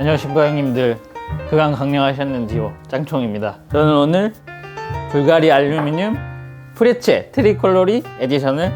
안녕하십니까 형님들. 그간 강령하셨는지요? 짱총입니다. 저는 오늘 불가리 알루미늄 프레체 트리콜로리 에디션을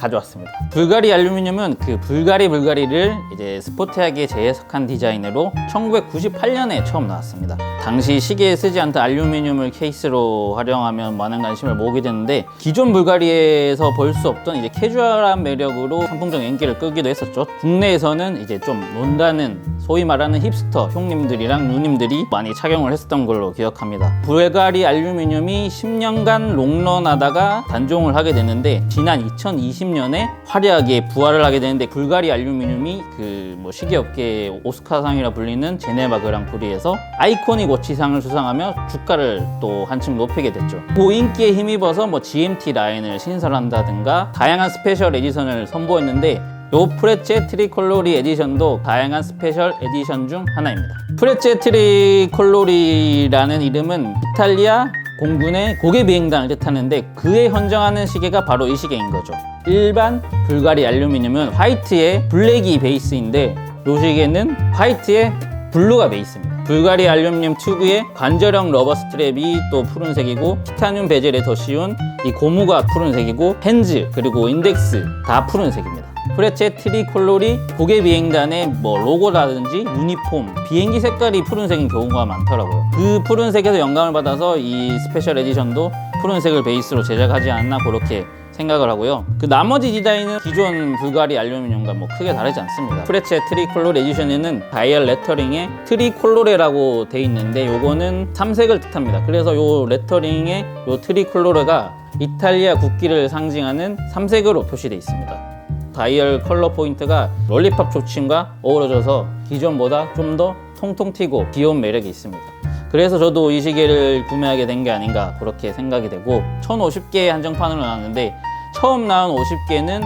가져왔습니다. 불가리 알루미늄은 그 불가리 불가리를 이제 스포티하게 재해석한 디자인으로 1998년에 처음 나왔습니다. 당시 시계에 쓰지 않던 알루미늄을 케이스로 활용하면 많은 관심을 모으게 됐는데 기존 불가리에서 볼 수 없던 이제 캐주얼한 매력으로 선풍적 인기를 끄기도 했었죠. 국내에서는 이제 좀 논다는 소위 말하는 힙스터 형님들이랑 누님들이 많이 착용을 했었던 걸로 기억합니다. 불가리 알루미늄이 10년간 롱런하다가 단종을 하게 됐는데 지난 2020 년에 화려하게 부활을 하게 되는데 불가리 알루미늄이 그 뭐 시계업계 오스카상이라 불리는 제네바 그랑프리에서 아이코닉 워치상을 수상하며 주가를 또 한층 높이게 됐죠. 그 인기에 힘입어서 뭐 GMT 라인을 신설한다든가 다양한 스페셜 에디션을 선보였는데 요 프레체 트리콜로리 에디션도 다양한 스페셜 에디션 중 하나입니다. 프레체 트리콜로리라는 이름은 이탈리아 공군의 고개 비행단을 뜻하는데 그에 헌정하는 시계가 바로 이 시계인 거죠. 일반 불가리 알루미늄은 화이트에 블랙이 베이스인데 이 시계는 화이트에 블루가 베이스입니다. 불가리 알루미늄 특유의 관절형 러버 스트랩이 또 푸른색이고 티타늄 베젤에 더 씌운 이 고무가 푸른색이고 핸즈 그리고 인덱스 다 푸른색입니다. 프레체 트리콜로리 고개 비행단의 뭐 로고라든지 유니폼, 비행기 색깔이 푸른색인 경우가 많더라고요. 그 푸른색에서 영감을 받아서 이 스페셜 에디션도 푸른색을 베이스로 제작하지 않나 그렇게 생각을 하고요. 그 나머지 디자인은 기존 불가리 알루미늄과 뭐 크게 다르지 않습니다. 프레체 트리콜로레 에디션에는 다이얼 레터링에 트리콜로레라고 돼 있는데 요거는 삼색을 뜻합니다. 그래서 요 레터링에 요 트리콜로레가 이탈리아 국기를 상징하는 삼색으로 표시되어 있습니다. 다이얼 컬러 포인트가 롤리팝 조침과 어우러져서 기존보다 좀 더 통통 튀고 귀여운 매력이 있습니다. 그래서 저도 이 시계를 구매하게 된 게 아닌가 그렇게 생각이 되고 1050개의 한정판으로 나왔는데 처음 나온 50개는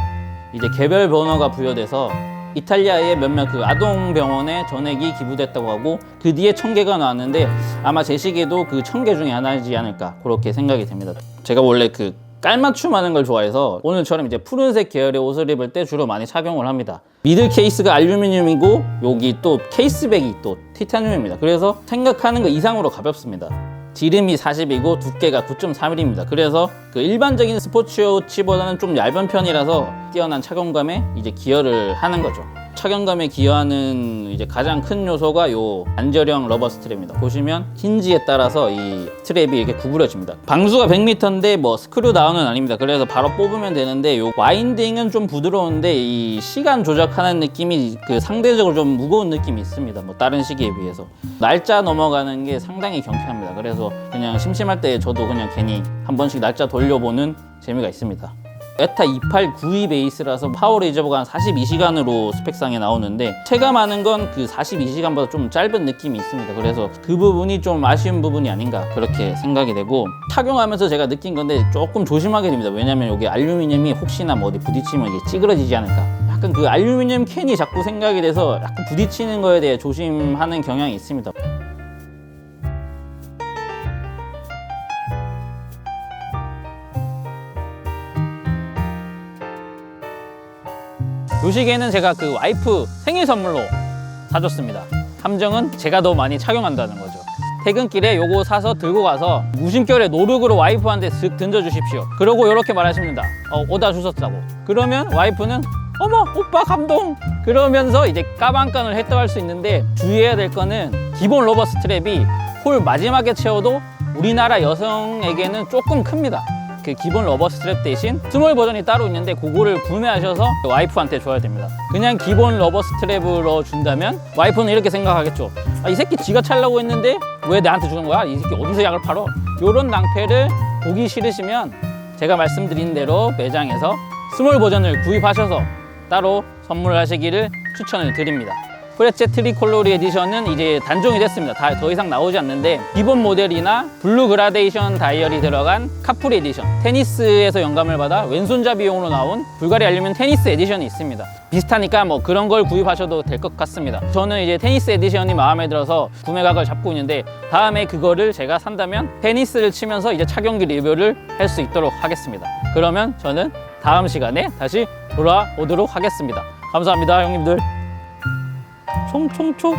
이제 개별 번호가 부여돼서 이탈리아의 몇몇 그 아동 병원에 전액이 기부됐다고 하고 그 뒤에 1000개가 나왔는데 아마 제 시계도 그 1000개 중에 하나이지 않을까 그렇게 생각이 됩니다. 제가 원래 그 깔맞춤 하는 걸 좋아해서 오늘처럼 이제 푸른색 계열의 옷을 입을 때 주로 많이 착용을 합니다. 미들 케이스가 알루미늄이고 여기 또 케이스백이 또 티타늄입니다. 그래서 생각하는 것 이상으로 가볍습니다. 지름이 40이고 두께가 9.3mm입니다. 그래서 그 일반적인 스포츠워치보다는 좀 얇은 편이라서 뛰어난 착용감에 이제 기여를 하는 거죠. 착용감에 기여하는 이제 가장 큰 요소가 요 안절형 러버 스트랩입니다. 보시면 힌지에 따라서 이 스트랩이 이렇게 구부려집니다. 방수가 100m인데 뭐 스크류 다운은 아닙니다. 그래서 바로 뽑으면 되는데 요 와인딩은 좀 부드러운데 이 시간 조작하는 느낌이 그 상대적으로 좀 무거운 느낌이 있습니다. 뭐 다른 시계에 비해서 날짜 넘어가는 게 상당히 경쾌합니다. 그래서 그냥 심심할 때 저도 그냥 괜히 한 번씩 날짜 돌려보는 재미가 있습니다. 에타 2892 베이스라서 파워 레이저버가 한 42시간으로 스펙상에 나오는데 체감하는 건 그 42시간보다 좀 짧은 느낌이 있습니다. 그래서 그 부분이 좀 아쉬운 부분이 아닌가 그렇게 생각이 되고 착용하면서 제가 느낀 건데 조금 조심하게 됩니다. 왜냐면 여기 알루미늄이 혹시나 뭐 어디 부딪히면 이게 찌그러지지 않을까. 약간 그 알루미늄 캔이 자꾸 생각이 돼서 약간 부딪히는 거에 대해 조심하는 경향이 있습니다. 요 시계는 제가 그 와이프 생일 선물로 사줬습니다. 함정은 제가 더 많이 착용한다는 거죠. 퇴근길에 요거 사서 들고 가서 무심결에 노룩으로 와이프한테 쓱 던져주십시오. 그러고 이렇게 말하십니다. 어, 오다 주셨다고. 그러면 와이프는 어머 오빠 감동 그러면서 이제 까방kan을 했다할 수 있는데 주의해야 될 거는 기본 로버 스트랩이 홀 마지막에 채워도 우리나라 여성에게는 조금 큽니다. 그 기본 러버 스트랩 대신 스몰 버전이 따로 있는데 그거를 구매하셔서 와이프한테 줘야 됩니다. 그냥 기본 러버 스트랩으로 준다면 와이프는 이렇게 생각하겠죠. 아, 이 새끼 지가 찰라고 했는데 왜 나한테 주는 거야? 이 새끼 어디서 약을 팔어? 이런 낭패를 보기 싫으시면 제가 말씀드린 대로 매장에서 스몰 버전을 구입하셔서 따로 선물하시기를 추천을 드립니다. 프레체 트리콜로리 에디션은 이제 단종이 됐습니다. 다 더 이상 나오지 않는데 기본 모델이나 블루 그라데이션 다이얼이 들어간 카프리 에디션 테니스에서 영감을 받아 왼손잡이용으로 나온 불가리 알루미늄 테니스 에디션이 있습니다. 비슷하니까 뭐 그런 걸 구입하셔도 될 것 같습니다. 저는 이제 테니스 에디션이 마음에 들어서 구매각을 잡고 있는데 다음에 그거를 제가 산다면 테니스를 치면서 이제 착용기 리뷰를 할 수 있도록 하겠습니다. 그러면 저는 다음 시간에 다시 돌아오도록 하겠습니다. 감사합니다, 형님들. 총총총